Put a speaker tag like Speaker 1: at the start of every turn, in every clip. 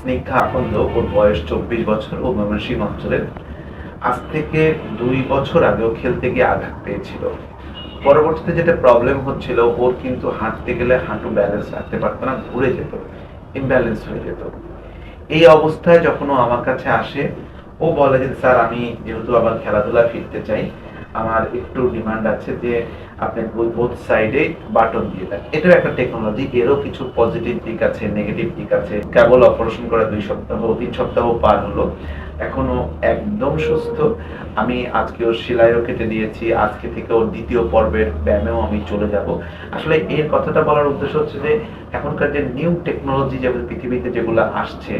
Speaker 1: স্নিগ্ধা আকন্দ ওর বয়স চব্বিশ বছর, ও ময়মনসিংহ অঞ্চলের আজ থেকে দুই বছর খেলতে গিয়ে আঘাত পেয়েছিল। পরবর্তীতে যেটা প্রবলেম হচ্ছিল, ওর কিন্তু হাঁটতে গেলে হাঁটু ব্যালেন্স রাখতে পারতো না, ঘুরে যেত ইমব্যালেন্স হয়ে যেত। এই অবস্থায় যখন ও আমার কাছে আসে, ও বলে যে, স্যার, আমি যেহেতু আবার খেলাধুলা ফিরতে চাই, আমার একটু ডিমান্ড আছে যে আপনি বোথ সাইডে বাটন দিয়ে দেন। এটাও একটা টেকনোলজি এরও কিছু পজিটিভ দিক আছে নেগেটিভ দিক আছে। কেবল অপারেশন করা দুই সপ্তাহ, তিন সপ্তাহ পার হলো। এখনও একদম সুস্থ। আমি আজকে ওর সেলাইও কেটে দিয়েছি। আজকে থেকে ওর দ্বিতীয় পর্বের ব্যায়ামেও আমি চলে যাব। আসলে এর কথাটা বলার উদ্দেশ্য হচ্ছে যে, এখনকার যে নিউ টেকনোলজি যেগুলো পৃথিবীতে যেগুলো আসছে,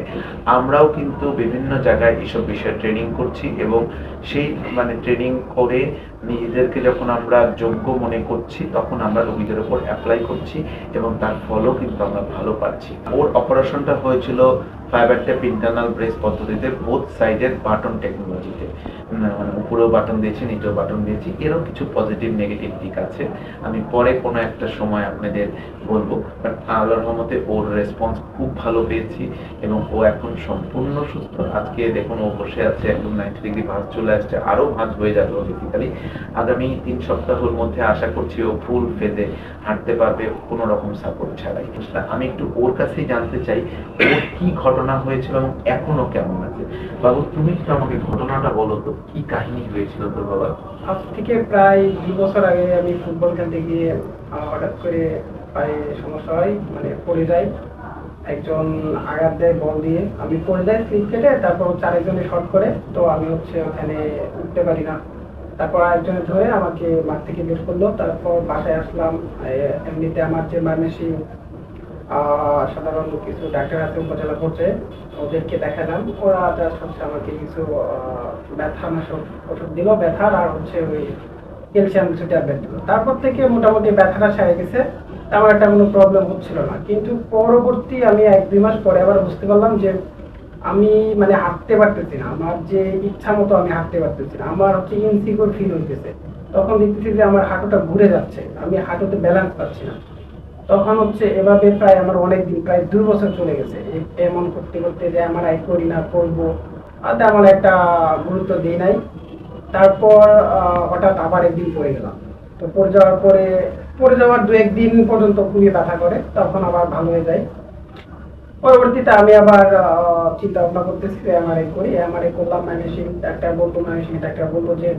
Speaker 1: আমরাও কিন্তু বিভিন্ন জায়গায় এইসব বিষয়ে ট্রেনিং করছি এবং সেই মানে ট্রেনিং করে নিজেদেরকে যখন আমরা যোগ্য মনে করছি, তখন আমরা রোগীদের উপর অ্যাপ্লাই করছি এবং তার ফলও কিন্তু আমরা ভালো পাচ্ছি। ওর অপারেশনটা হয়েছিল ফাইবার টেপ ইন্টারনাল ব্রেস পদ্ধতিতে বোথ সাইডের বাটন টেকনোলজিতে মানে উপরেও বাটন দিয়েছি, নিচেও বাটন দিয়েছি। এরও কিছু পজিটিভ নেগেটিভ দিক আছে। আমি পরে কোনো একটা সময় আপনাদের বলব বাট আল্লাহর রহমতে ওর রেসপন্স খুব ভালো পেয়েছি এবং ও এখন সম্পূর্ণ সুস্থ। আজকে দেখুন ও বসে আছে, একদম নাইনটি ডিগ্রি ভাঁজ চলে আসছে, আরও ভাঁজ হয়ে যাবে বেসিক্যালি আগামী তিন সপ্তাহের মধ্যে আশা করছি ও ফুল ফেজে হাঁটতে পারবে, কোনো রকম সাপোর্ট ছাড়াই। আমি একটু ওর কাছেই জানতে চাই, ওর কি ঘটনা হয়েছিল এবং এখনও কেমন আছে? বাবু, তুমি একটু আমাকে ঘটনাটা বলো তো, কি কাহিনী হয়েছিল তোর বাবা?
Speaker 2: আজ থেকে প্রায় দুই বছর আগে আমি ফুটবল খেলতে গিয়ে হঠাৎ করে পায়ে সমস্যা হয় মানে পড়ে যাই একজন আঘাত দেয় বল দিয়ে, আমি পড়ে যাই, স্লিপ কেটে তারপর হচ্ছে আরেকজনে শর্ট করে, তো আমি হচ্ছে ওখানে উঠতে পারি না। তারপর আরেকজনে ধরে আমাকে মাঠ থেকে বের করল। তারপর বাসায় আসলাম। এমনিতে আমার যে মার্মেসি সাধারণ কিছু ডাক্তার আছে, উপজেলা পর্যায়ে ওদেরকে দেখালাম। ওরা জাস্ট হচ্ছে আমাকে কিছু ব্যথা নাশক ওষুধ দিল। ব্যথার আর হচ্ছে ওই ক্যালসিয়াম কিছু ট্যাবলেট দিল। তারপর থেকে মোটামুটি ব্যথাটা সেরে গেছে। তেমন একটা কোনো প্রবলেম হচ্ছিল না। কিন্তু পরবর্তী আমি এক দুই মাস পরে আবার বুঝতে পারলাম যে আমি মানে হাঁটতে পারতেছি না। আমার যে ইচ্ছা মতো আমি হাঁটতে পারতেছি না। আমার হচ্ছে ইনসিকিউর ফিল হইতেছে। তখন দেখতেছি যে আমার হাঁটুটা ঘুরে যাচ্ছে। আমি হাঁটুতে ব্যালেন্স পাচ্ছি না। তখন হচ্ছে এভাবে প্রায় আমার অনেক দিন প্রায় দুই বছর চলে গেছে। এমন করতে করতে যে আমার আই করি না, করব। তেমন একটা গুরুত্ব দিই নাই। তারপর হঠাৎ আবার একদিন পড়ে গেলাম। তো পড়ে যাওয়ার পরে, পড়ে যাওয়ার দু একদিন পর্যন্ত খুবই ব্যথা করে। তখন আবার ভালো হয়ে যায়। পরবর্তীতে আমি আবার চিন্তা ভাবনা করতেছি যে এমআরআই করি। এমআরআই করলাম ম্যানেজিং ডাক্তার বলব ম্যানেজিং ডাক্তার বলব যে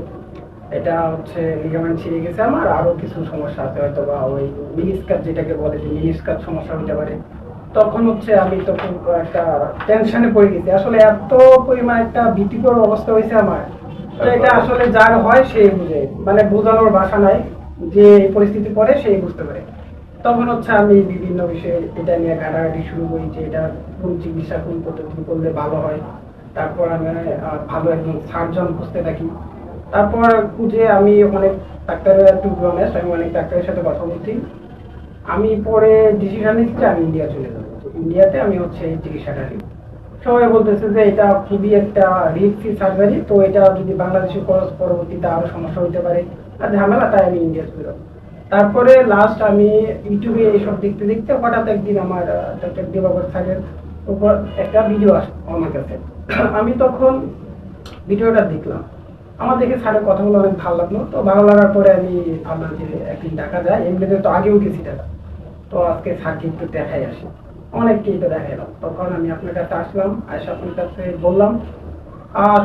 Speaker 2: এটা হচ্ছে লিগামেন্ট ছিঁড়ে গেছে আমার। আরও কিছু সমস্যা আছে হয়তো বা ওই মিনিস্কার যেটাকে বলে যে মিনিস্কার সমস্যা হতে পারে। তখন হচ্ছে আমি তো খুব একটা টেনশনে পড়ে গেছি। আসলে এত পরিমাণ একটা ভীতিকর অবস্থা হয়েছে আমার। তো এটা আসলে যার হয় সেই বুঝে। মানে বোঝানোর ভাষা নাই। যে পরিস্থিতি পরে সেই বুঝতে পারে। তখন হচ্ছে আমি বিভিন্ন বিষয়ে এটা নিয়ে ঘাটাঘাটি শুরু করি যে এটা কোন চিকিৎসা, কোন পদ্ধতি করলে ভালো হয়। তারপর আমি ভালো একজন সার্জন খুঁজতে থাকি। তারপর খুঁজে আমি অনেক ডাক্তারের টু বি অনেস্ট আমি অনেক ডাক্তারের সাথে কথা বলছি। আমি পরে ডিসিশন নিচ্ছি, আমি ইন্ডিয়া চলে যাব। ইন্ডিয়াতে আমি হচ্ছে এই চিকিৎসাটা নিব। সবাই বলতেছে যে এটা খুবই একটা রিস্কি সার্জারি তো এটা যদি বাংলাদেশে খরচ পরবর্তীতে আরও সমস্যা হতে পারে, আর ঝামেলা তাই আমি ইন্ডিয়া চলে যাব তারপরে লাস্ট আমি ইউটিউবে এইসব দেখতে দেখতে হঠাৎ একদিন আমার ডক্টর দেবাবর স্যারের উপর একটা ভিডিও আস আমার কাছে। আমি তখন ভিডিওটা দেখলাম। আমার দেখে স্যারের কথাগুলো অনেক ভালো লাগল। তো ভালো লাগার পরে আমি ভাবলাম যে একদিন টাকা যায়। এমনিতে তো আগেও গেছি টাকা তো আজকে স্যারকে একটু দেখাই আসি। অনেককেই তো দেখাইলাম। তখন আমি আপনার কাছে আসলাম এসে আপনার কাছে বললাম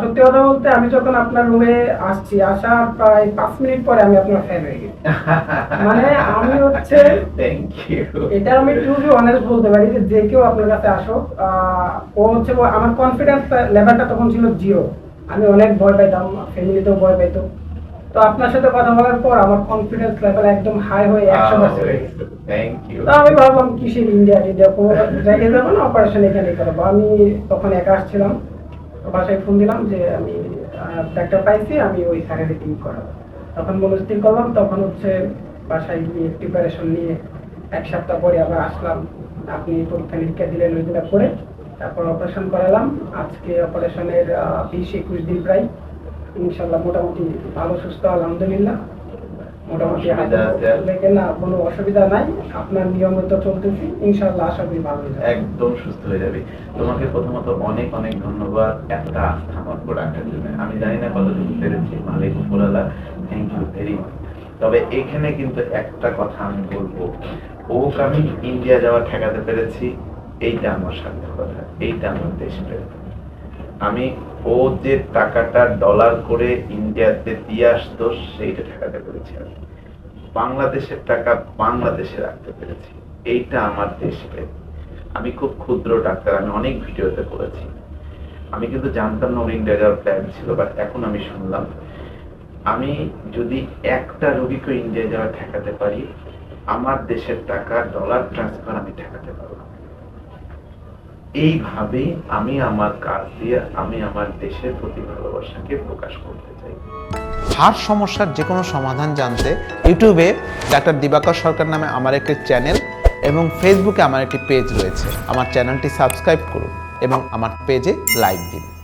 Speaker 2: সত্যি কথা বলতে আমি যখন আপনার রুমে আসছি আসার প্রায় পাঁচ মিনিট পরে আমি আপনার ফ্যান হয়ে গেছি। মানে আমি হচ্ছে এটা আমি টু বি অনেস্ট বলতে পারি যে যে কেউ আপনার কাছে আসুক ও হচ্ছে আমার কনফিডেন্স লেভেলটা তখন ছিল জিরো আমি অনেক ভয় পাইতাম ফ্যামিলিতেও ভয় পাইতো। তো আপনার সাথে কথা বলার পর আমার কনফিডেন্স লেভেল একদম হাই হয়ে একশো পার্সেন্ট হয়ে গেছে। তো আমি ভাবলাম কিসের ইন্ডিয়া টিন্ডিয়া কোনো জায়গায় যাব না অপারেশন এখানে করব। আমি তখন একা আসছিলাম। বাসায় ফোন দিলাম যে আমি ডাক্তার পাইছি, আমি ওই স্যারের টিম করাবো। তখন মনস্থির করলাম, তখন হচ্ছে বাসায় গিয়ে প্রিপারেশন নিয়ে এক সপ্তাহ পরে আবার আসলাম। আপনি পরীক্ষা নিরীক্ষা দিলেন ওইগুলো করে, তারপর অপারেশন করালাম। আজকে অপারেশনের বিশ একুশ দিন প্রায়। ইনশাল্লাহ মোটামুটি ভালো, সুস্থ, আলহামদুলিল্লাহ। মোটামুটি না কোনো অসুবিধা নাই। আপনার নিয়মিত চলতেছি ইনশাল্লাহ আশা করি ভালো
Speaker 1: একদম সুস্থ হয়ে যাবে। তোমাকে প্রথমত অনেক অনেক ধন্যবাদ এতটা আস্থা আমার উপর রাখার জন্য। আমি জানি না কতটুকু পেরেছি মালিক উপরালা থ্যাংক ইউ ভেরি মাচ তবে এখানে কিন্তু একটা কথা আমি বলব। ওকে আমি ইন্ডিয়া যাওয়া ঠেকাতে পেরেছি এইটা আমার সার্থকতা এইটা আমার দেশ দেশপ্রেম আমি ও যে টাকাটা ডলার করে ইন্ডিয়াতে দিয়ে আসতো, সেইটা ঠেকাতে পেরেছি আমি। বাংলাদেশের টাকা বাংলাদেশে রাখতে পেরেছি। এইটা আমার দেশপ্রেম আমি খুব ক্ষুদ্র ডাক্তার, আমি অনেক ভিডিওতে করেছি আমি কিন্তু জানতাম না ইন্ডিয়া যাওয়ার প্ল্যান ছিল বাট এখন আমি শুনলাম। আমি যদি একটা রোগীকে ইন্ডিয়া যাওয়া ঠেকাতে পারি, আমার দেশের টাকা ডলার ট্রান্সফার আমি ঠেকাতে পারব এইভাবেই আমি আমার কাজ দিয়ে আমি আমার দেশের প্রতি ভালোবাসাকে প্রকাশ করতে চাই।
Speaker 3: হার্ট সমস্যার যে কোনো সমাধান জানতে ইউটিউবে ডাক্তার দিবাকর সরকার নামে আমার একটি চ্যানেল এবং ফেসবুকে আমার একটি পেজ রয়েছে। আমার চ্যানেলটি সাবস্ক্রাইব করুন এবং আমার পেজে লাইক দিন।